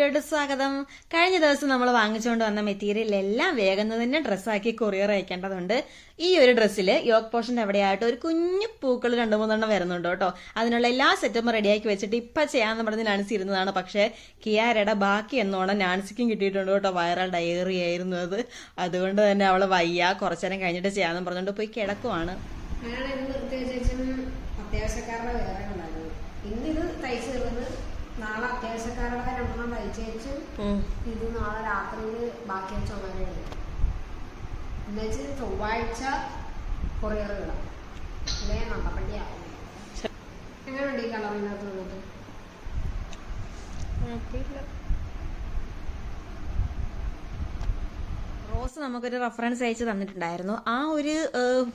വീഡിയോയിലോട്ട് സ്വാഗതം. കഴിഞ്ഞ ദിവസം നമ്മൾ വാങ്ങിച്ചുകൊണ്ട് വന്ന മെറ്റീരിയൽ എല്ലാം വേഗം തന്നെ ഡ്രസ്സാക്കി കൊറിയർ അയക്കേണ്ടതുണ്ട്. ഈ ഒരു ഡ്രസ്സിൽ യോക്ക് പോർഷന്റെ എവിടെയായിട്ട് ഒരു കുഞ്ഞു പൂക്കൾ രണ്ടു മൂന്നെണ്ണം വരുന്നുണ്ട് കേട്ടോ. അതിനുള്ള എല്ലാ സെറ്റും റെഡിയാക്കി വെച്ചിട്ട് ഇപ്പം ചെയ്യാമെന്ന് പറഞ്ഞ് നാൻസി ഇരുന്നതാണ്. പക്ഷേ കിയാരയുടെ ബാക്കി എന്നോണം നാൻസിക്കും കിട്ടിയിട്ടുണ്ട് കേട്ടോ. വൈറൽ ഡയറി ആയിരുന്നു അത്. അതുകൊണ്ട് തന്നെ അവൾ വയ്യ. കുറച്ചേരം കഴിഞ്ഞിട്ട് ചെയ്യാമെന്ന് പറഞ്ഞുകൊണ്ട് പോയി കിടക്കുവാണ്. അത്യാവശ്യക്കാരുടെ വേറെ ഉണ്ടായിരുന്നു ഇന്ന് ഇത് തയ്ച്ചു തരുന്നത് നാളെ അത്യാവശ്യക്കാരുടെ രണ്ടെണ്ണം തയ്ച്ചു ഇത് നാളെ രാത്രിയിൽ ബാക്കി ചുമതലയുണ്ട് എന്നുവെച്ച് ചൊവ്വാഴ്ച കൊറിയർ വിടാം അല്ലേ നടപ്പണ്ടിയാവും എങ്ങനെയുണ്ട് ഈ കളറിനകത്ത് വന്നിട്ട്? റോസ് നമുക്കൊരു റെഫറൻസ് അയച്ച് തന്നിട്ടുണ്ടായിരുന്നു. ആ ഒരു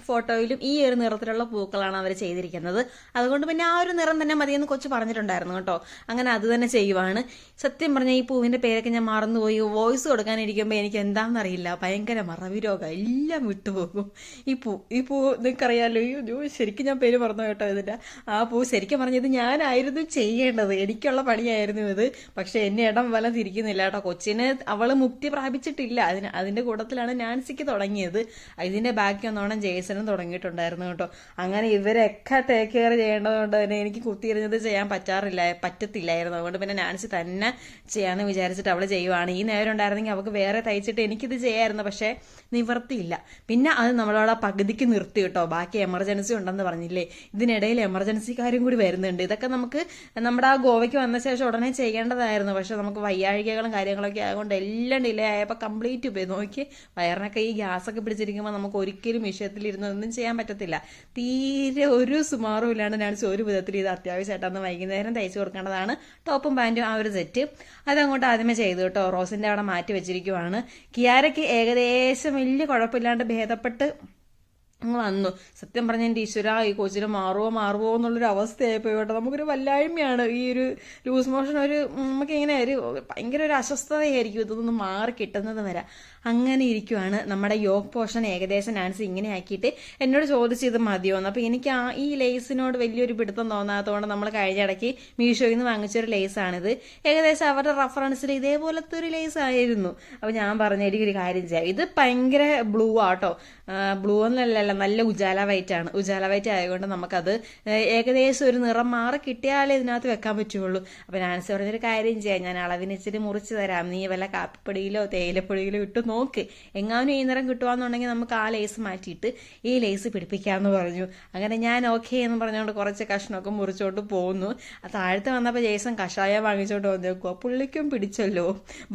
ഫോട്ടോയിലും ഈ ഒരു നിറത്തിലുള്ള പൂക്കളാണ് അവർ ചെയ്തിരിക്കുന്നത്. അതുകൊണ്ട് പിന്നെ ആ ഒരു നിറം തന്നെ മതിയെന്ന് കൊച്ചു പറഞ്ഞിട്ടുണ്ടായിരുന്നു കേട്ടോ. അങ്ങനെ അത് തന്നെ ചെയ്യുവാണ്. സത്യം പറഞ്ഞാൽ ഈ പൂവിന്റെ പേരൊക്കെ ഞാൻ മറന്നുപോയി. വോയിസ് കൊടുക്കാനിരിക്കുമ്പോൾ എനിക്ക് എന്താണെന്നറിയില്ല ഭയങ്കര മറവി രോഗം. എല്ലാം വിട്ടുപോകും. ഈ പൂ ഈ പൂ നിങ്ങൾക്കറിയാലോ. അയ്യോ, ശരിക്കും ഞാൻ പേര് പറഞ്ഞു കേട്ടോ ഇതിന്റെ. ആ പൂ ശരിക്കും പറഞ്ഞത് ഞാനായിരുന്നു ചെയ്യേണ്ടത്. എനിക്കുള്ള പണിയായിരുന്നു ഇത്. പക്ഷെ എന്നെ ഇടം വല തിരിക്കുന്നില്ല കേട്ടോ. കൊച്ചിനെ അവൾ മുക്തി പ്രാപിച്ചിട്ടില്ല. അതിന് അതിന്റെ കൂട്ടത്തിലാണ് നാൻസിക്ക് തുടങ്ങിയത്. ഇതിന്റെ ബാക്കി ഒന്നോണം ജേസനും തുടങ്ങിയിട്ടുണ്ടായിരുന്നു കേട്ടോ. അങ്ങനെ ഇവരൊക്കെ ടേക്ക് കെയർ ചെയ്യേണ്ടതുകൊണ്ട് തന്നെ എനിക്ക് കുത്തിയിരുന്നത് ചെയ്യാൻ പറ്റാറില്ല പറ്റത്തില്ലായിരുന്നു. അതുകൊണ്ട് പിന്നെ നാൻസി തന്നെ ചെയ്യാന്ന് വിചാരിച്ചിട്ട് അവൾ ചെയ്യുവാണ്. ഈ നേരം ഉണ്ടായിരുന്നെങ്കിൽ അവൾക്ക് വേറെ തയ്ച്ചിട്ട് എനിക്കിത് ചെയ്യായിരുന്നു പക്ഷേ നിവർത്തിയില്ല. പിന്നെ അത് നമ്മളവിടെ പകുതിക്ക് നിർത്തി കേട്ടോ. ബാക്കി എമർജൻസി ഉണ്ടെന്ന് പറഞ്ഞില്ലേ? ഇതിനിടയിൽ എമർജൻസിക്കാരും കൂടി വരുന്നുണ്ട്. ഇതൊക്കെ നമുക്ക് നമ്മുടെ ആ ഗോവയ്ക്ക് വന്ന ശേഷം ഉടനെ ചെയ്യേണ്ടതായിരുന്നു. പക്ഷെ നമുക്ക് വയ്യാഴികകളും കാര്യങ്ങളൊക്കെ ആയതുകൊണ്ട് എല്ലാം ഡിലേ ആയപ്പോൾ കംപ്ലീറ്റ് പോയി. നോക്കി വയറിനൊക്കെ ഈ ഗ്യാസൊക്കെ പിടിച്ചിരിക്കുമ്പോൾ നമുക്ക് ഒരിക്കലും വിഷയത്തിലിരുന്ന് ഒന്നും ചെയ്യാൻ പറ്റത്തില്ല. തീരെ ഒരു സുമാറും ഇല്ലാണ്ട് ഞാൻ ഒരു വിധത്തിൽ ഇത് അത്യാവശ്യമായിട്ടന്ന് വൈകുന്നേരം തയ്ച്ചു കൊടുക്കേണ്ടതാണ്. ടോപ്പും പാന്റും ആ ഒരു സെറ്റ്. അതങ്ങോട്ട് ആദ്യമേ ചെയ്തു കേട്ടോ. റോസിന്റെ അവിടെ മാറ്റി വെച്ചിരിക്കുവാണ്. കിയാരയ്ക്ക് ഏകദേശം വലിയ കുഴപ്പമില്ലാണ്ട് ഭേദപ്പെട്ട് അങ്ങ് വന്നു സത്യം പറഞ്ഞ എന്റെ ഈശ്വര ഈ കൊച്ചിന് മാറുമോ മാറുമോ എന്നുള്ളൊരു അവസ്ഥയായിപ്പോയി കേട്ടോ. നമുക്കൊരു വല്ലായ്മയാണ്. ഈ ഒരു ലൂസ് മോഷൻ ഒരു നമുക്ക് ഇങ്ങനെ ഒരു ഭയങ്കര ഒരു അസ്വസ്ഥതയായിരിക്കും ഇതൊന്നും മാറി കിട്ടുന്നത് വരെ. അങ്ങനെ ഇരിക്കുവാണ് നമ്മുടെ യോഗ പോഷൻ ഏകദേശം നാൻസ് ഇങ്ങനെ ആക്കിയിട്ട് എന്നോട് ചോദിച്ചത് മതിയോന്ന് അപ്പോൾ എനിക്ക് ആ ഈ ലേസിനോട് വലിയൊരു പിടുത്തം തോന്നാത്തതുകൊണ്ട് നമ്മൾ കഴിഞ്ഞ ഇടയ്ക്ക് മീഷോയിൽ നിന്ന് വാങ്ങിച്ചൊരു ലേസാണിത് ഏകദേശം അവരുടെ റഫറൻസിൽ ഇതേപോലത്തെ ഒരു ലേസ് ആയിരുന്നു. അപ്പോൾ ഞാൻ പറഞ്ഞ എനിക്കൊരു കാര്യം ചെയ്യാം. ഇത് ഭയങ്കര ബ്ലൂ ആട്ടോ ബ്ലൂ എന്നല്ലല്ല നല്ല ഉജാല വൈറ്റ് ആണ്. ഉജാല വൈറ്റ് ആയതുകൊണ്ട് നമുക്കത് ഏകദേശം ഒരു നിറം മാറി കിട്ടിയാലേ ഇതിനകത്ത് വെക്കാൻ പറ്റുള്ളൂ. അപ്പോൾ നാൻസി പറഞ്ഞൊരു കാര്യം ചെയ്യാം. ഞാൻ അളവിനിച്ചിട്ട് മുറിച്ച് തരാം. നീ വല്ല കാപ്പിപ്പൊടിയിലോ തേയിലപ്പൊടിയിലോ ഇട്ട് നോക്ക്. എങ്ങാനും ഈ നിറം കിട്ടുവാന്നുണ്ടെങ്കിൽ നമുക്ക് ആ ലേസ് മാറ്റിയിട്ട് ഈ ലേസ് പിടിപ്പിക്കാമെന്ന് പറഞ്ഞു. അങ്ങനെ ഞാൻ ഓക്കെ എന്ന് പറഞ്ഞുകൊണ്ട് കുറച്ച് കഷ്ണമൊക്കെ മുറിച്ചോണ്ട് പോകുന്നു താഴത്ത് വന്നപ്പോൾ ജേസൺ കഷായം വാങ്ങിച്ചോണ്ട് വന്നേക്കുവാ പുള്ളിക്കും പിടിച്ചല്ലോ.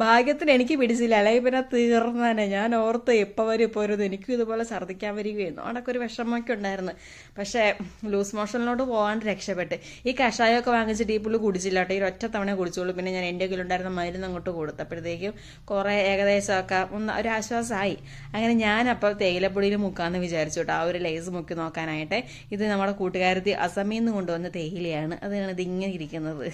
ഭാഗ്യത്തിന് എനിക്ക് പിടിച്ചില്ല. അല്ലെങ്കിൽ പിന്നെ തീർന്നനെ. ഞാൻ ഓർത്ത് എപ്പോൾ വരും ഇപ്പോൾ വരും എനിക്കും ഇതുപോലെ ഛർദ്ദിക്കാൻ വരികയായിരുന്നു. അവിടെയൊക്കെ ഒരു വിഷമമൊക്കെ ഉണ്ടായിരുന്നു. പക്ഷേ ലൂസ് മോഷനിലോട്ട് പോകാണ്ട് രക്ഷപ്പെട്ട്. ഈ കഷായമൊക്കെ വാങ്ങിച്ചിട്ട് ഈ പുള്ളി കുടിച്ചില്ല കേട്ടോ. ഈ ഒറ്റ തവണ കുടിച്ചോളൂ പിന്നെ ഞാൻ എന്റെ കയ്യിലുണ്ടായിരുന്ന മരുന്ന് അങ്ങോട്ട് കൊടുത്തപ്പോഴത്തേക്കും കുറേ ഏകദേശമൊക്കെ ഒന്ന് ഒരു ആശ്വാസമായി. അങ്ങനെ ഞാൻ അപ്പോൾ തേയിലപ്പൊടിയിൽ മുക്കാമെന്ന് വിചാരിച്ചു കേട്ടോ. ആ ഒരു ലേസ് മുക്കി നോക്കാനായിട്ട് ഇത് നമ്മുടെ കൂട്ടുകാരത്തി അസമിൽ നിന്ന് കൊണ്ടുവന്ന തേയിലയാണ്. അതിനാണ് ഇത് ഇങ്ങനെ ഇരിക്കുന്നത്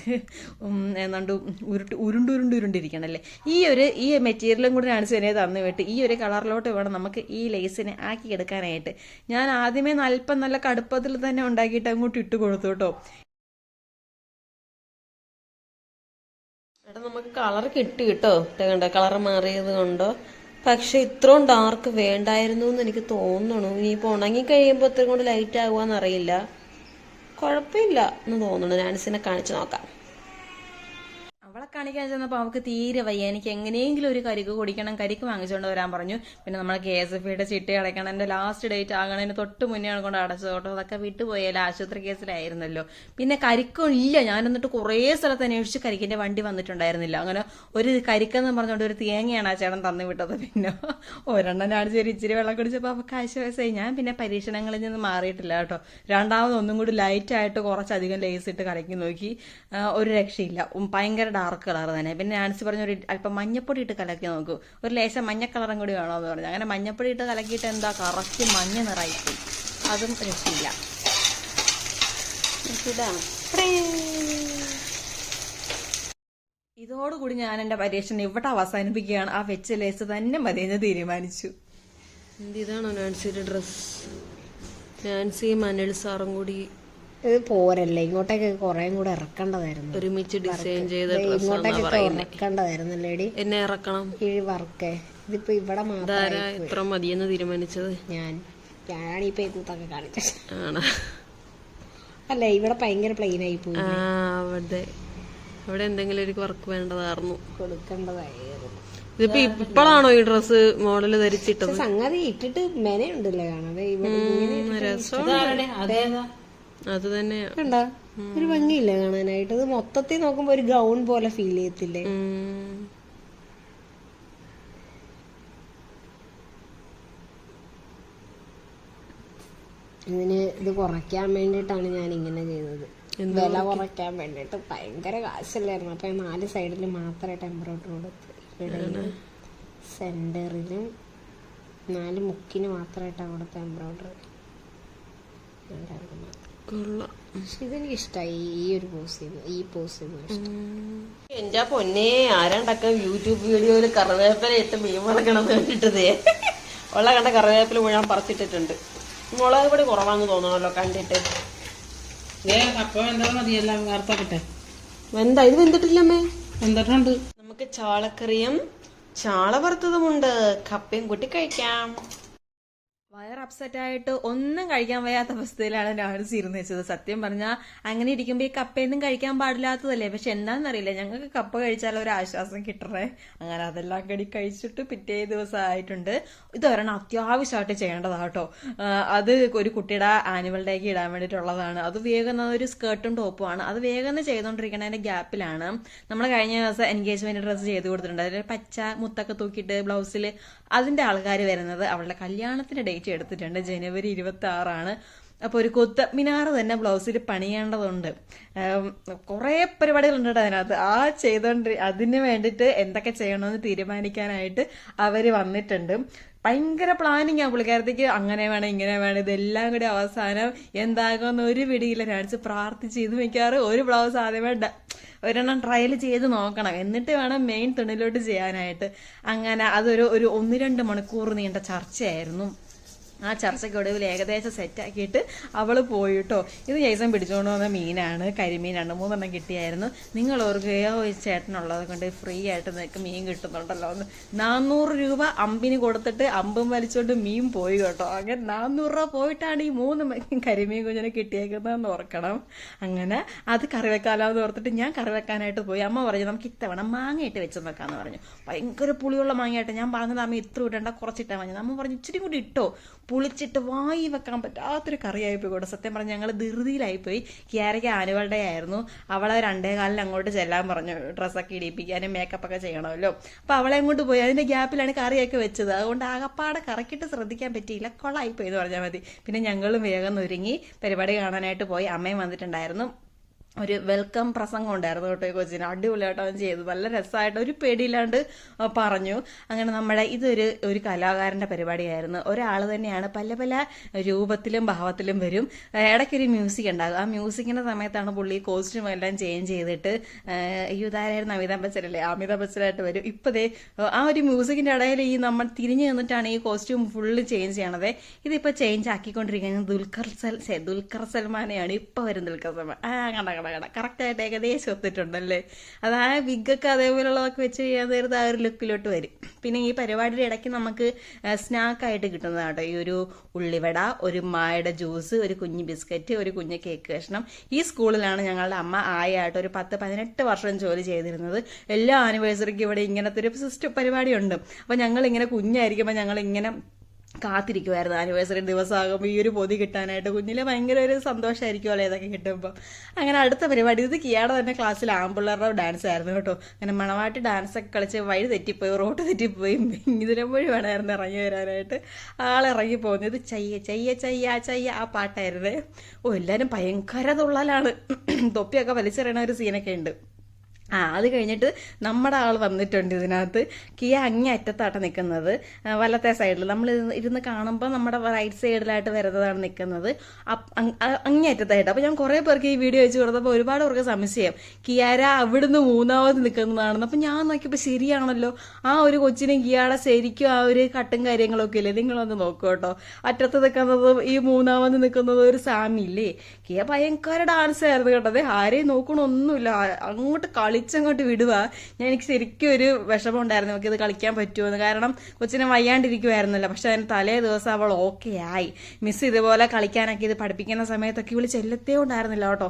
ഏതാണ്ട് ഉരുട്ട് ഉരുണ്ട് ഉരുണ്ട് ഉരുണ്ടിരിക്കണല്ലേ? ഈ ഒരു ഈ മെറ്റീരിയലും കൂടി ആണ് ചെറിയ തന്നു വിട്ട് ഈ ഒരു കളറിലോട്ട് വേണം നമുക്ക് ഈ ലേസിനെ ആക്കി എടുക്കാനായിട്ട്. ഞാൻ ആദ്യമേ അല്പം നല്ല കടുപ്പത്തിൽ തന്നെ ഉണ്ടാക്കിയിട്ട് അങ്ങോട്ട് ഇട്ട് കൊടുത്തു കേട്ടോ. എടാ നമുക്ക് കളർ കിട്ടി കേട്ടോ. കണ്ടോ കളർ മാറിയത് കൊണ്ടോ. പക്ഷെ ഇത്രയും ഡാർക്ക് വേണ്ടായിരുന്നു എന്ന് എനിക്ക് തോന്നണു ഇനിയിപ്പോൾ ഉണങ്ങി കഴിയുമ്പോൾ ഇത്രയും കൊണ്ട് ലൈറ്റ് ആകുവാന്നറിയില്ല കുഴപ്പമില്ല എന്ന് തോന്നുന്നു. നാൻസിനെ കാണിച്ചു നോക്കാം. അവളെ കാണിക്കാൻ ചെന്നപ്പോൾ അവൾക്ക് തീരെ വയ്യ. എനിക്ക് എങ്ങനെയെങ്കിലും ഒരു കരിക്ക് കുടിക്കണം കരിക്ക് വാങ്ങിച്ചുകൊണ്ട് വരാൻ പറഞ്ഞു. പിന്നെ നമ്മളെ കെ എസ് എഫ് യുടെ ചിട്ടി അടയ്ക്കണം എന്റെ ലാസ്റ്റ് ഡേറ്റ് ആകണതിന് തൊട്ട് മുന്നെയാണ് കൊണ്ട് അടച്ചത് കേട്ടോ. അതൊക്കെ വിട്ടുപോയാലും ആശുപത്രി കേസിലായിരുന്നല്ലോ പിന്നെ കരിക്കും ഇല്ല. ഞാൻ എന്നിട്ട് കുറേ സ്ഥലത്ത് അന്വേഷിച്ച് കരിക്കിന്റെ വണ്ടി വന്നിട്ടുണ്ടായിരുന്നില്ല. അങ്ങനെ ഒരു കരിക്കെന്ന് പറഞ്ഞുകൊണ്ട് ഒരു തേങ്ങയാണ് ആ ചേട്ടൻ തന്നു വിട്ടത്. പിന്നെ ഒരെണ്ണം ഞാൻ ചെറിയ ഇച്ചിരി വെള്ളം കുടിച്ചപ്പോൾ അവൾക്ക് ആശ്വാസമായി ഞാൻ പിന്നെ പരീക്ഷണങ്ങളിൽ നിന്ന് മാറിയിട്ടില്ല കേട്ടോ. രണ്ടാമത് ഒന്നും കൂടി ലൈറ്റ് ആയിട്ട് കുറച്ചധികം ലേസ് ഇട്ട് കലക്കി നോക്കി. ഒരു രക്ഷയില്ല. ഭയങ്കര ഡാർക്ക് കളർ തന്നെ. പിന്നെ ആൻസി പറഞ്ഞൊരു അല്പം മഞ്ഞപ്പൊടി ഇട്ട് കലക്കി നോക്കൂ. ഒരു ലേശം മഞ്ഞ കളറും കൂടി വേണോ എന്ന് പറഞ്ഞു. അങ്ങനെ മഞ്ഞപ്പൊടി ഇട്ട് കലക്കിയിട്ട് എന്താ? കറക്റ്റ് മഞ്ഞ നിറയിപ്പോയി അതും രക്ഷയില്ല ഇതോടുകൂടി ഞാൻ എന്റെ പരീക്ഷണം ഇവിടെ അവസാനിപ്പിക്കുകയാണ്. ആ വെച്ച ലേസ് തന്നെ മതിയെന്ന് തീരുമാനിച്ചു. എന്ത് ഇതാണോ നാൻസിയുടെ ഡ്രസ് നാൻസിയും അനിൽ സാറും കൂടി ഇത് പോരല്ലേ. ഇങ്ങോട്ടേക്ക് കുറേം കൂടെ ഇറക്കേണ്ടതായിരുന്നു. ഒരുമിച്ച് ഡിസൈൻ ചെയ്ത ഇങ്ങോട്ടേക്കൊക്കെ ഡ്രസ്സാന്നാ ഇങ്ങോട്ടേക്ക് പറയുന്നത് ഇറക്കേണ്ടതായിരുന്നു ലേഡി എന്നെ ഇറക്കണം. ഈ വർക്ക്. ഇതിപ്പോ ഇവിടെ മാത്രം ഇത്ര മതിയെന്ന് തീരുമാനിച്ചത്? ഞാൻ. ഞാനാണ് ഈ പേക്കൂത്തൊക്കെ കാണിച്ചത്. അല്ലേ അല്ല ഇവിടെ ഭയങ്കര പ്ലെയിൻ ആയി പോയി. അവിടെ അവിടെ എന്തെങ്കിലും ഒരു വർക്ക് വേണ്ടതായിരുന്നു. കൊടുക്കേണ്ടതായിരുന്നു. ഇതിപ്പോ ഇപ്പോഴാണോ ഈ ഡ്രസ് മോഡൽ ധരിച്ചിട്ടത്? സംഗതി ഇട്ടിട്ട് മെനയുണ്ടല്ലേ കാണാതെ ഇവിടെ അത് തന്നെയാ കണ്ടാ? ഒരു ഭംഗിയില്ല കാണാനായിട്ട്? മൊത്തത്തിൽ നോക്കുമ്പോ ഒരു ഗൗൺ പോലെ ഫീൽ ചെയ്യത്തില്ലേ. ഇതിന് ഇത് കുറയ്ക്കാൻ വേണ്ടിട്ടാണ് ഞാൻ ഇങ്ങനെ ചെയ്തത്. വില കുറയ്ക്കാൻ? വേണ്ടിട്ട് ഭയങ്കര കാശല്ലായിരുന്നു. അപ്പൊ നാല് സൈഡിൽ മാത്രമായിട്ട് എംബ്രോയിഡറി കൊടുത്ത്. സെന്ററിലും നാല് മുക്കിന് മാത്രമായിട്ടാണ് കൊടുത്ത എംബ്രോയിഡറി പക്ഷെ ഇതെനിക്ക് ഇഷ്ടമായി ഈ ഒരു പോസ് ചെയ്തു ഈ പോസ് ചെയ്തു ഇഷ്ടം എന്റെ പൊന്നെ ആരാണ്ടൊക്കെ യൂട്യൂബ് വീഡിയോയിൽ കറിവേപ്പില ഇട്ട് മീൻ വറക്കണം കണ്ടിട്ടതേ. ഉള്ള കണ്ട കറിവേപ്പില മുഴുവൻ പറിച്ചിട്ടിട്ടുണ്ട്. മുളക് പൊടി കുറവാന്ന് തോന്നണല്ലോ കണ്ടിട്ട്. അപ്പൊ എന്താ മതിയല്ല വാർത്താക്കട്ടെ എന്താ ഇത് വെന്തിട്ടില്ലമ്മേ വെന്തിട്ടുണ്ട്. നമുക്ക് ചാളക്കറിയും ചാള വറുത്തതുമുണ്ട്. കപ്പയും കൂട്ടി കഴിക്കാം. വയർ അപ്സെറ്റ് ആയിട്ട് ഒന്നും കഴിക്കാൻ വയ്യാത്ത അവസ്ഥയിലാണ് രാവിലെ ഇരുന്ന് വെച്ചത്. സത്യം പറഞ്ഞാൽ അങ്ങനെ ഇരിക്കുമ്പോൾ ഈ കപ്പയൊന്നും കഴിക്കാൻ പാടില്ലാത്തതല്ലേ? പക്ഷെ എന്താണെന്നറിയില്ല. ഞങ്ങൾക്ക് കപ്പ കഴിച്ചാൽ ഒരു ആശ്വാസം കിട്ടണേ അങ്ങനെ അതെല്ലാം കടി കഴിച്ചിട്ട് പിറ്റേ ദിവസം ആയിട്ടുണ്ട്. ഇതൊരെണ്ണം അത്യാവശ്യമായിട്ട് ചെയ്യേണ്ടതാട്ടോ അത് ഒരു കുട്ടിയുടെ ആനുവൽ ഡേക്ക് ഇടാൻ വേണ്ടിയിട്ടുള്ളതാണ്. അത് വേഗം ഒരു സ്കേർട്ടും ടോപ്പുമാണ് അത് വേഗം ചെയ്തുകൊണ്ടിരിക്കുന്നതിന്റെ ഗ്യാപ്പിലാണ് നമ്മൾ കഴിഞ്ഞ ദിവസം എൻഗേജ്മെന്റ് ഡ്രസ്സ് ചെയ്ത് കൊടുത്തിട്ടുണ്ട്. അതിൽ പച്ച മുത്തൊക്കെ തൂക്കിയിട്ട് ബ്ലൗസിൽ അതിന്റെ ആൾക്കാർ വരുന്നത് അവളുടെ കല്യാണത്തിന്റെ ഡേറ്റ് എടുത്തിട്ടുണ്ട്. ജനുവരി ഇരുപത്തി ആറാണ് അപ്പോൾ ഒരു കൊത്ത മിനാർ തന്നെ ബ്ലൗസിൽ പണിയേണ്ടതുണ്ട്. കുറേ പരിപാടികളുണ്ട് കേട്ടോ അതിനകത്ത്. ആ ചെയ്തോണ്ട് അതിന് വേണ്ടിയിട്ട് എന്തൊക്കെ ചെയ്യണമെന്ന് തീരുമാനിക്കാനായിട്ട് അവർ വന്നിട്ടുണ്ട്. ഭയങ്കര പ്ലാനിങ് ആ പുള്ളിക്കാരത്തേക്ക്. അങ്ങനെ വേണം ഇങ്ങനെ വേണം ഇതെല്ലാം കൂടി അവസാനം എന്താകുമെന്ന് ഒരു പിടിയില്ല. കാണിച്ച് പ്രാർത്ഥിച്ച് ഇത് മിക്കാറ് ഒരു ബ്ലൗസ് ആദ്യമേ ഒരെണ്ണം ട്രയൽ ചെയ്ത് നോക്കണം. എന്നിട്ട് വേണം മെയിൻ തുണിലോട്ട് ചെയ്യാനായിട്ട്. അങ്ങനെ അതൊരു ഒരു ഒന്ന് രണ്ട് മണിക്കൂർ നീണ്ട ചർച്ചയായിരുന്നു. ആ ചർച്ചയ്ക്കൊടുവിൽ ഏകദേശം സെറ്റാക്കിയിട്ട് അവൾ പോയിട്ടോ. ഇത് ജയ്സൺ പിടിച്ചുകൊണ്ട് വന്ന മീനാണ് കരിമീനാണ്. മൂന്നെണ്ണം കിട്ടിയായിരുന്നു. നിങ്ങൾ ഓർക്കുകയോ ഈ ചേട്ടനുള്ളത് കൊണ്ട് ഫ്രീ ആയിട്ട് നിനക്ക് മീൻ കിട്ടുന്നുണ്ടല്ലോ എന്ന്. നാനൂറ് രൂപ അമ്പിന് കൊടുത്തിട്ട് അമ്പും വലിച്ചോണ്ട് മീൻ പോയി കേട്ടോ. അങ്ങനെ നാനൂറ് രൂപ പോയിട്ടാണ് ഈ മൂന്ന് കരിമീൻ കുഞ്ഞിനെ കിട്ടിയേക്കുന്നതെന്ന് ഓർക്കണം. അങ്ങനെ അത് കറി വെക്കാലാന്ന് ഓർത്തിട്ട് ഞാൻ കറി വെക്കാനായിട്ട് പോയി. അമ്മ പറഞ്ഞു നമുക്ക് ഇത്തവണ മാങ്ങയിട്ട് വെച്ച് നോക്കാന്ന് പറഞ്ഞു. ഭയങ്കര പുളിയുള്ള മാങ്ങയായിട്ട് ഞാൻ പറഞ്ഞത് അമ്മ ഇത്ര ഇടണ്ട കുറച്ചിട്ടാ മതി. അമ്മ പറഞ്ഞു ഇച്ചിരി കൂടി ഇട്ടോ. പുളിച്ചിട്ട് വായി വെക്കാൻ പറ്റാത്തൊരു കറിയായിപ്പോയി കൂടെ. സത്യം പറഞ്ഞ് ഞങ്ങൾ ധൃതിയിലായിപ്പോയി. കിയാരയ്ക്ക് ആനുവൽ ഡേ ആയിരുന്നു. അവളെ രണ്ടേ കാലിൽ അങ്ങോട്ട് ചെല്ലാൻ പറഞ്ഞു. ഡ്രസ്സൊക്കെ ഇടിപ്പിക്കാനും മേക്കപ്പ് ഒക്കെ ചെയ്യണമല്ലോ. അപ്പൊ അവളെ അങ്ങോട്ട് പോയി. അതിന്റെ ഗ്യാപ്പിലാണ് കറിയൊക്കെ വെച്ചത്. അതുകൊണ്ട് ആകപ്പാടെ കറക്കിട്ട് ശ്രദ്ധിക്കാൻ പറ്റിയില്ല. കൊള്ളായിപ്പോയി എന്ന് പറഞ്ഞാൽ മതി. പിന്നെ ഞങ്ങളും വേഗം ഒരുങ്ങി പരിപാടി കാണാനായിട്ട് പോയി. അമ്മയും വന്നിട്ടുണ്ടായിരുന്നു. ഒരു വെൽക്കം പ്രസംഗം ഉണ്ടായിരുന്നു കേട്ടോ കൊച്ചിന്. അടിപൊളിയായിട്ട് അവൻ ചെയ്തു. നല്ല രസമായിട്ട് ഒരു പേടിയില്ലാണ്ട് പറഞ്ഞു. അങ്ങനെ നമ്മുടെ ഇതൊരു ഒരു കലാകാരന്റെ പരിപാടിയായിരുന്നു. ഒരാൾ തന്നെയാണ് പല പല രൂപത്തിലും ഭാവത്തിലും വരും. ഇടയ്ക്കൊരു മ്യൂസിക് ഉണ്ടാകും. ആ മ്യൂസിക്കിന്റെ സമയത്താണ് പുള്ളി കോസ്റ്റ്യൂം എല്ലാം ചേഞ്ച് ചെയ്തിട്ട് ഇതാരായിരുന്നു? അമിതാഭ് ബച്ചൻ അല്ലേ? അമിതാഭ് ബച്ചനായിട്ട് വരും. ഇപ്പതേ ആ ഒരു മ്യൂസിക്കിന്റെ ഇടയിൽ ഈ നമ്മൾ തിരിഞ്ഞു നിന്നിട്ടാണ് ഈ കോസ്റ്റ്യൂം ഫുള്ള് ചേഞ്ച് ചെയ്യണത്. ഇതിപ്പോ ചേഞ്ച് ആക്കിക്കൊണ്ടിരിക്കുന്നത് ദുൽഖർ സൽ ദുൽഖർ സൽമാനെയാണ്. ഇപ്പൊ വരുന്ന ദുൽഖർ സൽമാൻ. ആ കണ്ട കണ്ട? കണ്ട കറക്റ്റ് ആയിട്ട് ഏകദേശം ഒത്തിട്ടുണ്ടല്ലേ? അത് ആ വിഗൊക്കെ വെച്ച് ചെയ്യാൻ നേരത്ത് ആ ഒരു ലുക്കിലോട്ട് വരും. പിന്നെ ഈ പരിപാടിയുടെ ഇടയ്ക്ക് നമുക്ക് സ്നാക്കായിട്ട് കിട്ടുന്നതാട്ടോ ഈ ഒരു ഉള്ളിവട ഒരു മായുടെ ജ്യൂസ് ഒരു കുഞ്ഞ് ബിസ്ക്കറ്റ് ഒരു കുഞ്ഞ് കേക്ക് കഷ്ണം. ഈ സ്കൂളിലാണ് ഞങ്ങളുടെ അമ്മ ആയായിട്ട് ഒരു പത്ത് പതിനെട്ട് വർഷം ജോലി ചെയ്തിരുന്നത്. എല്ലാ ആനിവേഴ്സറിക്കും ഇവിടെ ഇങ്ങനത്തെ ഒരു സിസ്റ്റം പരിപാടിയുണ്ട്. അപ്പം ഞങ്ങളിങ്ങനെ കുഞ്ഞായിരിക്കുമ്പോൾ ഞങ്ങൾ ഇങ്ങനെ കാത്തിരിക്കുമായിരുന്നു ആനിവേഴ്സറി ദിവസമാകുമ്പോൾ ഈ ഒരു പൊതി കിട്ടാനായിട്ട് കുഞ്ഞിലെ ഭയങ്കര ഒരു സന്തോഷമായിരിക്കുമല്ലോ ഇതൊക്കെ കിട്ടുമ്പോൾ അങ്ങനെ അടുത്ത പരിപാടി ഇത് കിയാടെ തന്നെ ക്ലാസ്സിൽ ആമ്പിള്ളേരുടെ ഡാൻസ് ആയിരുന്നു കേട്ടോ. അങ്ങനെ മണവാട്ടി ഡാൻസ് ഒക്കെ കളിച്ച് വഴി തെറ്റിപ്പോയി റോട്ട് തെറ്റിപ്പോയി ഇതിനും വഴി വേണമായിരുന്നു ഇറങ്ങി വരാനായിട്ട്. ആളിറങ്ങി പോകുന്നത് ചയ്യ ചയ്യ ചയ്യ ചയ്യ ആ പാട്ടായിരുന്നേ. ഓ എല്ലാവരും ഭയങ്കര തുള്ളലാണ്. തൊപ്പിയൊക്കെ വലിച്ചെറിയണ ഒരു സീനൊക്കെ ഉണ്ട്. ആ അത് കഴിഞ്ഞിട്ട് നമ്മുടെ ആൾ വന്നിട്ടുണ്ട് ഇതിനകത്ത്. കിയ അങ്ങേ അറ്റത്താട്ട് നിൽക്കുന്നത് വലത്തെ സൈഡിൽ നമ്മൾ ഇരുന്ന് കാണുമ്പോൾ നമ്മുടെ റൈറ്റ് സൈഡിലായിട്ട് വരുന്നതാണ് നിൽക്കുന്നത് അങ്ങേ അറ്റത്തായിട്ട്. അപ്പോൾ ഞാൻ കുറേ പേർക്ക് ഈ വീഡിയോ വെച്ച് കൊടുത്തപ്പോൾ ഒരുപാട് പേർക്ക് സംശയം. കിയാര അവിടുന്ന് മൂന്നാമത് നിൽക്കുന്നതാണെന്ന് അപ്പം ഞാൻ നോക്കിയപ്പോൾ ശരിയാണല്ലോ. ആ ഒരു കൊച്ചിനും കിയാടെ ശരിക്കും ആ ഒരു കട്ടും കാര്യങ്ങളൊക്കെ ഇല്ലേ? നിങ്ങളൊന്ന് നോക്കൂ കേട്ടോ. അറ്റത്ത് നിൽക്കുന്നത് ഈ മൂന്നാമത് നിൽക്കുന്നതും ഒരു സാമി ഇല്ലേ കിയ ഭയങ്കര ഡാൻസ് ആയിരുന്നു കേട്ടോ. അതെ ആരെയും നോക്കണമൊന്നുമില്ല അങ്ങോട്ട് അങ്ങോട്ട് കളിച്ചങ്ങോട്ട് വിടുക ഞാൻ എനിക്ക് ശരിക്കും ഒരു വിഷമം ഉണ്ടായിരുന്നു. നമുക്ക് ഇത് കളിക്കാൻ പറ്റുമെന്ന്. കാരണം കൊച്ചിനെ വയ്യാണ്ടിരിക്കുമായിരുന്നല്ലോ പക്ഷെ അതിന് തലേ ദിവസം അവൾ ഓക്കെ ആയി. മിസ് ഇതുപോലെ കളിക്കാനൊക്കെ ഇത് പഠിപ്പിക്കുന്ന സമയത്തൊക്കെ ഇവൾ ചെല്ലത്തേ ഉണ്ടായിരുന്നില്ല കേട്ടോ.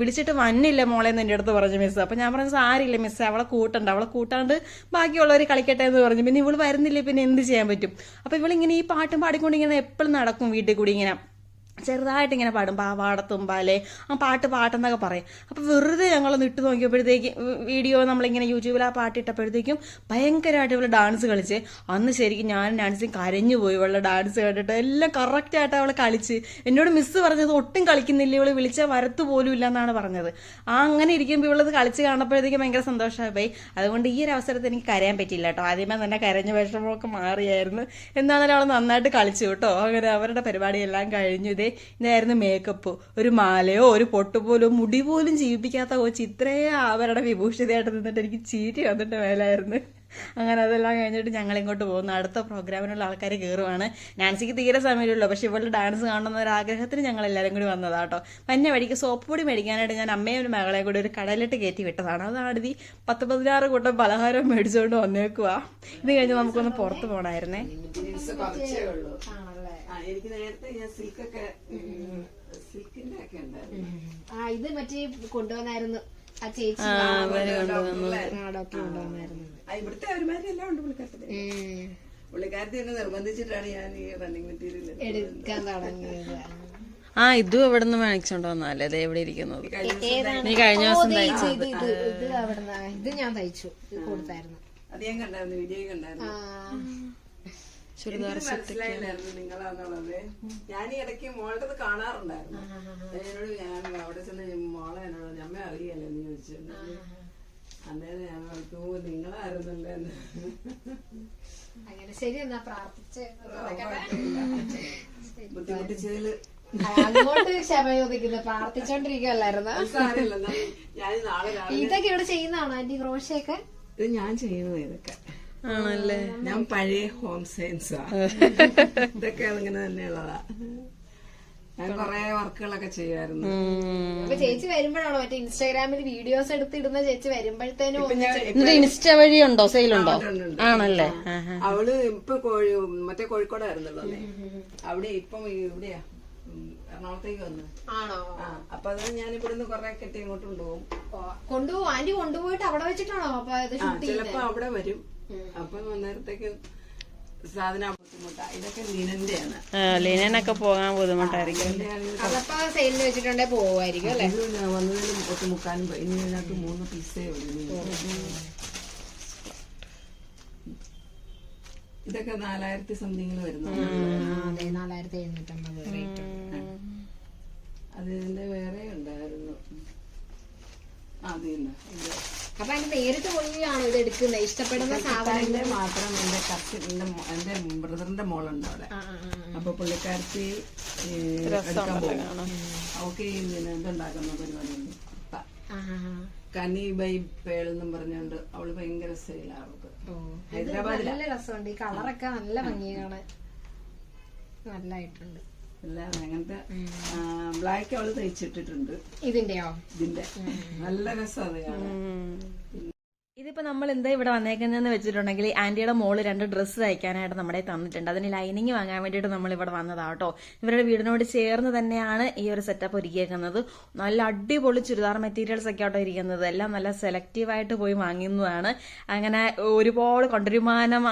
വിളിച്ചിട്ട് വന്നില്ല മോളെ എന്ന് എന്റെ അടുത്ത് പറഞ്ഞു മിസ് അപ്പം ഞാൻ പറഞ്ഞു സാരില്ല മിസ് അവളെ കൂട്ടണ്ട. അവളെ കൂട്ടാണ്ട് ബാക്കിയുള്ളവർ കളിക്കട്ടെ എന്ന് പറഞ്ഞു. പിന്നെ ഇവൾ വരുന്നില്ല പിന്നെ എന്ത് ചെയ്യാൻ പറ്റും? അപ്പം ഇവളിങ്ങനെ ഈ പാട്ടും പാടിക്കൊണ്ട് ഇങ്ങനെ എപ്പോഴും നടക്കും വീട്ടിൽ കൂടി ഇങ്ങനെ. ചെറുതായിട്ട് ഇങ്ങനെ പാടും പാവാടത്തുമ്പാലെ ആ പാട്ട് പാട്ടെന്നൊക്കെ പറയും. അപ്പോൾ വെറുതെ ഞങ്ങളൊന്ന് ഇട്ട് നോക്കിയപ്പോഴത്തേക്കും വീഡിയോ നമ്മളിങ്ങനെ യൂട്യൂബിൽ ആ പാട്ട് ഇട്ടപ്പോഴത്തേക്കും ഭയങ്കരമായിട്ട് ഇവൾ ഡാൻസ് കളിച്ച്. അന്ന് ശരിക്കും ഞാൻ ഡാൻസിങ് കരഞ്ഞു പോയി ഇവളുടെ ഡാൻസ് കണ്ടിട്ട്. എല്ലാം കറക്റ്റായിട്ട് അവൾ കളിച്ച്. എന്നോട് മിസ്സ് പറഞ്ഞത് ഒട്ടും കളിക്കുന്നില്ല. ഇവൾ വിളിച്ചാൽ വരത്ത് പോലും ഇല്ല എന്നാണ് പറഞ്ഞത്. ആ അങ്ങനെ ഇരിക്കുമ്പോൾ ഇവളത് കളിച്ച് കാണപ്പോഴത്തേക്കും ഭയങ്കര സന്തോഷമായി പോയി. അതുകൊണ്ട് ഈ ഒരു അവസരത്തിൽ എനിക്ക് കരയാൻ പറ്റില്ല കേട്ടോ. ആദ്യമേ തന്നെ കരഞ്ഞ വിഷമമൊക്കെ മാറിയായിരുന്നു. എന്നാലും അവൾ നന്നായിട്ട് കളിച്ചു കേട്ടോ. അങ്ങനെ അവരുടെ പരിപാടിയെല്ലാം കഴിഞ്ഞു. ഇതേ ഇതായിരുന്നു മേക്കപ്പ് ഒരു മാലയോ ഒരു പൊട്ട് പോലും മുടി പോലും ജീവിപ്പിക്കാത്ത കൊച്ച് ഇത്രയേ അവരുടെ വിഭൂഷിതയായിട്ട് നിന്നിട്ട് എനിക്ക് ചീറ്റി വന്നിട്ട് മേലായിരുന്നു. അങ്ങനെ അതെല്ലാം കഴിഞ്ഞിട്ട് ഞങ്ങൾ ഇങ്ങോട്ട് പോകുന്നു. അടുത്ത പ്രോഗ്രാമിനുള്ള ആൾക്കാർ കയറുവാണ് നാൻസിക്ക് തീരെ സമയമില്ലല്ലോ പക്ഷെ ഇവളുടെ ഡാൻസ് കാണുന്ന ഒരു ആഗ്രഹത്തിന് ഞങ്ങൾ എല്ലാവരും കൂടി വന്നതാട്ടോ പന്നെ വഴിക്ക് സോപ്പ് പൊടി മേടിക്കാനായിട്ട് ഞാൻ അമ്മയും ഒരു മകളെ കൂടി ഒരു കടലിട്ട് കയറ്റി വിട്ടതാണ്. അതാണ് ഈ പത്ത് പതിനാറ് കൂട്ടം പലഹാരം മേടിച്ചുകൊണ്ട് വന്നേക്കുവാ. ഇത് കഴിഞ്ഞ് നമുക്കൊന്ന് പുറത്ത് പോകണമായിരുന്നേ എനിക്ക് നേരത്തെ ഞാൻ സിൽക്കൊക്കെ സിൽക്കിന്റെ ഒക്കെ ഉണ്ടായിരുന്നു. ആ ഇത് മറ്റേ കൊണ്ടുവന്നായിരുന്നു. ആ ചേച്ചി ആ ഡോക്ടർ കൊണ്ടുവന്നായിരുന്നു. ആ, ഇവിടുത്തെ ഒരുമാതിരി എല്ലാം ഉണ്ട് പുള്ളിക്കാരത്തിന് ഉം. പുള്ളിക്കാരത്തി എന്നെ നിർബന്ധിച്ചിട്ടാണ് ഞാൻ ഈ റണ്ണിങ് മെറ്റീരിയൽ എടുക്കാൻ തുടങ്ങിയത്. ആ ഇതും എവിടെ നിന്ന് മേടിച്ചോണ്ട് വന്നാലേ ഇത് എവിടെ ഇരിക്കുന്നത്. നീ കഴിഞ്ഞ ദിവസം ദേ ഇത് ഇത് ഇത് അവിടുന്ന് ഇത് ഞാൻ തയ്ച്ചു ഇത് കൊടുത്തായിരുന്നു. അത് ഞാൻ കണ്ടായിരുന്നു വീഡിയോ കണ്ടായിരുന്നു. ആ. എനിക്ക് മനസ്സിലായില്ലായിരുന്നു നിങ്ങളാന്നുള്ളത്. ഞാൻ ഈ ഇടയ്ക്ക് മോളുടെ കാണാറുണ്ടായിരുന്നു. എന്നോട് ഞാൻ അവിടെ ചെന്ന് മോളെ എന്നോട് ഞമ്മെ അമ്മ അറിയാലോ? എന്ന് ചോദിച്ചു അന്നേരം ഞാൻ ഓർത്തു, നിങ്ങളായിരുന്നല്ലോ എന്ന്. അങ്ങനെ ശരി എന്നാ പ്രാർത്ഥിച്ച് ബുദ്ധിമുട്ടിച്ചതിൽ. അങ്ങോട്ട് ക്ഷമ ചോദിക്കുന്നു. പ്രാർത്ഥിച്ചോണ്ടിരിക്കുവല്ലായിരുന്നു. ഇതൊക്കെ ഇവിടെ ചെയ്യുന്നതാണോ ആന്റി ക്രോഷയൊക്കെ ഇത് ഞാൻ ചെയ്യുന്നത് ഇതൊക്കെ. ആണല്ലേ? ഞാൻ പഴയ ഹോം സയൻസാ ഇതൊക്കെ അങ്ങനെ തന്നെയുള്ളതാ. ഞാൻ കൊറേ വർക്കുകളൊക്കെ ചെയ്യുമായിരുന്നു അപ്പൊ ചേച്ചി വരുമ്പോഴാണോ? മറ്റേ ഇൻസ്റ്റാഗ്രാമിൽ വീഡിയോസ് എടുത്തിടുന്ന ചേച്ചി വരുമ്പോഴത്തേനും ഇൻസ്റ്റ വഴി ഉണ്ടോ? സെയിലുണ്ടോ ഉണ്ട്. ആണല്ലേ? അവൾ ഇപ്പൊ കോഴി മറ്റേ കോഴിക്കോടായിരുന്നല്ലോ അല്ലേ? അവിടെ ഇപ്പം ഇവിടെയാ. എറണാകുളത്തേക്ക് വന്നു. ആണോ? ആ അപ്പൊ അത് ഞാൻ ഇവിടുന്ന് കൊറേ കെട്ടി ഇങ്ങോട്ട് കൊണ്ടുപോകും. കൊണ്ടുപോകും. ആന്റി കൊണ്ടുപോയിട്ട് അവിടെ വെച്ചിട്ടാണോ? അപ്പൊ ചിലപ്പോ അവിടെ വരും. അപ്പൊ അന്നേരത്തേക്ക് സാധനം ബുദ്ധിമുട്ടാ. ഇതൊക്കെ ലിനന്റെയാണ്. ലീനനൊക്കെ പോകാൻ ബുദ്ധിമുട്ടായിരിക്കും. അതപ്പോ സെയിലിന് വെച്ചിട്ടുണ്ടേ പോവായിരിക്കും അല്ലേ? ഇത് ഞാൻ വന്നതിലും ഒട്ട് മുക്കാലും പോയി. ഇനി ഇതിനകത്ത് മൂന്ന് പീസേ ഉള്ളൂ ഇതൊക്കെ നാലായിരത്തി സംതിങ്ങിൽ വരുന്നു അതെ നാലായിരത്തി എഴുന്നൂറ്റമ്പത് റേറ്റ് അതിന്റെ വേറെ ഉണ്ടായിരുന്നു. അപ്പൊ അതിന് നേരിട്ട് പോയിയാണോ ഇത് എടുക്കുന്നത്? ഇഷ്ടപ്പെടുന്ന സാധനങ്ങൾ? മാത്രം എന്റെ കസിൻ എന്റെ ബ്രദറിന്റെ മോളുണ്ട് അവിടെ. അപ്പൊ പുള്ളിക്കാരത്തി ഈ പിന്നെ ഇതുണ്ടാക്കുന്ന പരിപാടിയുണ്ട്. കനി ബൈ പേൾ എന്നും പറഞ്ഞുകൊണ്ട് അവൾ ഭയങ്കര സെയിലാണ് അവൾക്ക്. ഹൈദരാബാദിലാ. നല്ല രസമുണ്ട്. ഈ കളറൊക്കെ നല്ല ഭംഗിയാണ്. നല്ലായിട്ടുണ്ട്. എല്ലാം അങ്ങനത്തെ ബ്ലാക്ക് അവൾ തയ്ച്ചിട്ടിട്ടുണ്ട്. ഇതിന്റെയോ? ഇതിന്റെ. നല്ല രസമാണ് അത് കാണാൻ ഇതിപ്പോ നമ്മൾ എന്താ ഇവിടെ വന്നേക്കുന്നതെന്ന് വെച്ചിട്ടുണ്ടെങ്കിൽ ആന്റിയുടെ മോൾ രണ്ട് ഡ്രസ്സ് തയ്ക്കാനായിട്ട് നമ്മുടെ തന്നിട്ടുണ്ട്. അതിന് ലൈനിങ് വാങ്ങാൻ വേണ്ടിയിട്ട് നമ്മൾ ഇവിടെ വന്നതാട്ടോ ഇവരുടെ വീടിനോട് ചേർന്ന് തന്നെയാണ് ഈ ഒരു സെറ്റപ്പ് ഒരുക്കിയേക്കുന്നത്. നല്ല അടിപൊളി ചുരിദാർ മെറ്റീരിയൽസ് ഒക്കെ ആട്ടോ ഇരിക്കുന്നത്. എല്ലാം നല്ല സെലക്റ്റീവായിട്ട് പോയി വാങ്ങുന്നതാണ്. അങ്ങനെ ഒരുപാട് കൊണ്ടൊരുമാനം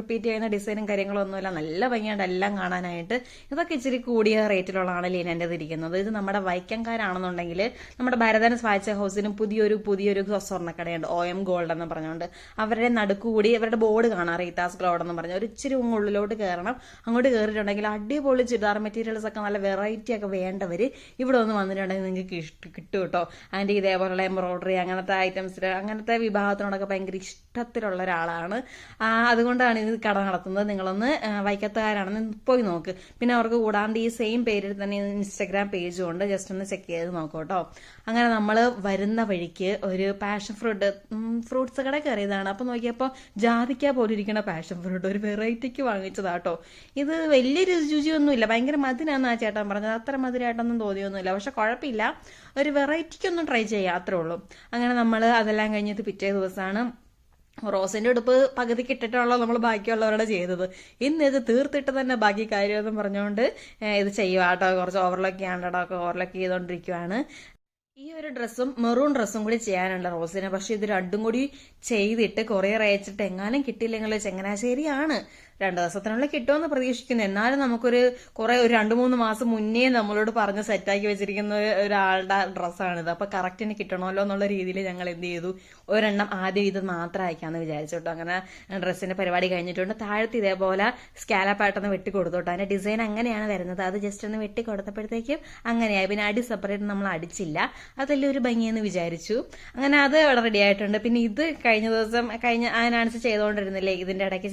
റിപ്പീറ്റ് ചെയ്യുന്ന ഡിസൈനും കാര്യങ്ങളൊന്നുമില്ല. നല്ല ഭംഗിയുണ്ട് എല്ലാം കാണാനായിട്ട്. ഇതൊക്കെ ഇച്ചിരി കൂടിയ റേറ്റിലുള്ളതാണ് ലീനന്റെ ഇരിക്കുന്നത്. ഇത് നമ്മുടെ വൈക്കംകാരാണെന്നുണ്ടെങ്കിൽ നമ്മുടെ ഭരതൻ സ്വാച്ച ഹൗസിനും പുതിയൊരു പുതിയൊരു സ്വർണക്കടയുണ്ട്. ഒ എം ഗോൾഡ് എന്ന് പറഞ്ഞുകൊണ്ട് അവരുടെ നടുക്കുകൂടി അവരുടെ ബോർഡ് കാണാം റീതാസ് ഗോൾഡ് എന്ന് പറഞ്ഞാൽ ഒരു ഇച്ചിരി ഉള്ളിലോട്ട് കയറണം. അങ്ങോട്ട് കയറിയിട്ടുണ്ടെങ്കിൽ അടിപൊളി ചുരിദാർ മെറ്റീരിയൽസ് ഒക്കെ നല്ല വെറൈറ്റി ഒക്കെ വേണ്ടവർ ഇവിടെ ഒന്ന് വന്നിട്ടുണ്ടെങ്കിൽ നിങ്ങൾക്ക് കിട്ടും കേട്ടോ അതിന്റെ ഇതേപോലുള്ള എംബ്രോയിഡറി അങ്ങനത്തെ ഐറ്റംസിൽ അങ്ങനത്തെ വിഭാഗത്തിനോടൊക്കെ ഭയങ്കര ഇഷ്ടത്തിലുള്ള ഒരാളാണ്. അതുകൊണ്ടാണ് ഇത് കട നടത്തുന്നത്. നിങ്ങളൊന്ന് വൈക്കത്തുകാരാണെന്ന് പോയി നോക്ക്. പിന്നെ അവർക്ക് കൂടാണ്ട് ഈ സെയിം പേരിൽ തന്നെ ഇൻസ്റ്റഗ്രാം പേജും ഉണ്ട്. ജസ്റ്റ് ഒന്ന് ചെക്ക് ചെയ്ത് നോക്കൂ കേട്ടോ അങ്ങനെ നമ്മൾ വരുന്ന വഴിക്ക് ഒരു പാഷൻ ഫ്രൂട്ട് ഫ്രൂട്ട്സ് കട കയറിയതാണ്. അപ്പോൾ നോക്കിയപ്പോൾ ജാതിക്ക പോലെ ഇരിക്കുന്ന പാഷൻ ഫ്രൂട്ട് ഒരു വെറൈറ്റിക്ക് വാങ്ങിച്ചതാട്ടോ ഇത് വലിയ രുചിയൊന്നുമില്ല. ഭയങ്കര മതിനാന്ന് ആ ചേട്ടൻ പറഞ്ഞത്. അത്ര മധുരമായിട്ടൊന്നും തോന്നിയൊന്നുമില്ല. പക്ഷെ കുഴപ്പമില്ല. ഒരു വെറൈറ്റിക്കൊന്നും ട്രൈ ചെയ്യാം അത്രേ ഉള്ളൂ. അങ്ങനെ നമ്മൾ അതെല്ലാം കഴിഞ്ഞിട്ട് പിറ്റേ ദിവസമാണ് റോസിന്റെ ഉടുപ്പ് പകുതിക്ക് കിട്ടിട്ടുള്ള നമ്മൾ ബാക്കിയുള്ളവരുടെ ചെയ്തത്. ഇന്ന് ഇത് തീർത്തിട്ട് തന്നെ ബാക്കി കാര്യമെന്ന് പറഞ്ഞുകൊണ്ട് ഇത് ചെയ്യുക കേട്ടോ കുറച്ച് ഓവർലോക്ക് ചെയ്യാണ്ടോ ഒക്കെ ഓവർലോക്ക് ചെയ്തുകൊണ്ടിരിക്കുവാണ് ഈ ഒരു ഡ്രസ്സും മെറൂൺ ഡ്രസ്സും കൂടി ചെയ്യാനുണ്ട് റോസിന്. പക്ഷെ ഇത് രണ്ടും കൂടി ചെയ്തിട്ട് കൊറിയർ അയച്ചിട്ട് എങ്ങാനും കിട്ടിയില്ലെങ്കിൽ ചങ്ങനാശ്ശേരിയാണ്. രണ്ടു ദിവസത്തിനുള്ളിൽ കിട്ടുമെന്ന് പ്രതീക്ഷിക്കുന്നു. എന്നാലും നമുക്കൊരു കുറെ ഒരു രണ്ടു മൂന്ന് മാസം മുന്നേ നമ്മളോട് പറഞ്ഞ് സെറ്റാക്കി വെച്ചിരിക്കുന്ന ഒരു- ഒരാളുടെ ഡ്രസ്സാണിത്. അപ്പൊ ഇനി കിട്ടണമല്ലോ എന്നുള്ള രീതിയിൽ ഞങ്ങൾ എന്ത് ചെയ്തു? ഒരെണ്ണം ആദ്യം ഇത് മാത്രം അയക്കാന്ന് വിചാരിച്ചു അങ്ങനെ ഡ്രസ്സിന്റെ പരിപാടി കഴിഞ്ഞിട്ടുണ്ട്. താഴത്ത് ഇതേപോലെ സ്കാലപ്പായിട്ടൊന്ന് വെട്ടി കൊടുത്തു അതിന്റെ ഡിസൈൻ അങ്ങനെയാണ് വരുന്നത്. അത് ജസ്റ്റ് ഒന്ന് വെട്ടി കൊടുത്തപ്പോഴത്തേക്കും അങ്ങനെയായി. പിന്നെ അടി സെപ്പറേറ്റ് നമ്മൾ അടിച്ചില്ല. അതല്ലേ ഒരു ഭംഗിയെന്ന് വിചാരിച്ചു. അങ്ങനെ അത് റെഡി ആയിട്ടുണ്ട്. പിന്നെ ഇത് കഴിഞ്ഞ ദിവസം കഴിഞ്ഞ അതിനനുസരിച്ച് ചെയ്തുകൊണ്ടിരുന്നില്ലേ ഇതിന്റെ ഇടയ്ക്ക്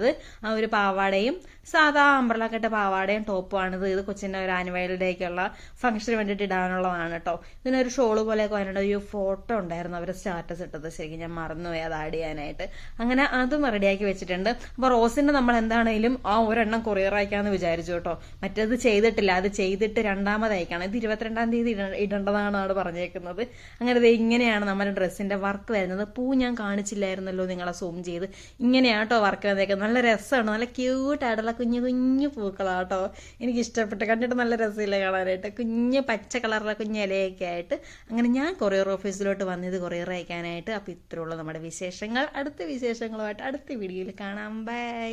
ചെയ്തുകൊണ്ടിരുന്നതാണിത് ആ ഒരു പാവാടയും സാധാ അമ്പ്രല കെട്ട പാവാടയും ടോപ്പുമാണിത് ഇത് കൊച്ചിന്റെ ഒരു ആനുവൽ ഡേക്കുള്ള ഫംഗ്ഷന് വേണ്ടിയിട്ട് ഇടാനുള്ളതാണ് കേട്ടോ ഇതിനൊരു ഷോൾ പോലെയൊക്കെ വന്നിട്ട് ഒരു ഫോട്ടോ ഉണ്ടായിരുന്നു. അവർ സ്റ്റാറ്റസ് ഇട്ടത്. ശരിക്കും ഞാൻ മറന്നുപോയി അത് ആഡ് ചെയ്യാനായിട്ട്. അങ്ങനെ അതും റെഡിയാക്കി വെച്ചിട്ടുണ്ട്. അപ്പൊ റോസിന്റെ നമ്മൾ എന്താണേലും ആ ഒരെണ്ണം കൊറിയർ അയക്കാന്ന് വിചാരിച്ചു കേട്ടോ മറ്റേത് ചെയ്തിട്ടില്ല. അത് ചെയ്തിട്ട് രണ്ടാമത് അയക്കണം. ഇത് ഇരുപത്തിരണ്ടാം തീയതി ഇട- ഇടേണ്ടതാണ് അവിടെ പറഞ്ഞേക്കുന്നത്. അങ്ങനെ ഇത് ഇങ്ങനെയാണ് നമ്മുടെ ഡ്രസ്സിന്റെ വർക്ക് വരുന്നത്. പൂ ഞാൻ കാണിച്ചില്ലായിരുന്നല്ലോ നിങ്ങളെ സൂം ചെയ്ത്. ഇങ്ങനെയാണ് കേട്ടോ വർക്ക് വന്നേക്കുന്നത് നല്ല രസമാണ് നല്ല ക്യൂട്ടായിട്ടുള്ള കുഞ്ഞു കുഞ്ഞു പൂക്കളാട്ടോ. എനിക്ക് ഇഷ്ടപ്പെട്ട് കണ്ടിട്ട് നല്ല രസമില്ല കാണാനായിട്ട്. കുഞ്ഞ് പച്ച കളറിലെ കുഞ്ഞ് ഇലയൊക്കെ ആയിട്ട് അങ്ങനെ ഞാൻ കൊറിയർ ഓഫീസിലോട്ട് വന്നത് കൊറിയർ അയക്കാനായിട്ട്. അപ്പോൾ ഇത്രയുള്ള നമ്മുടെ വിശേഷങ്ങൾ. അടുത്ത വിശേഷങ്ങളുമായിട്ട് അടുത്ത വീഡിയോയിൽ കാണാം. ബൈ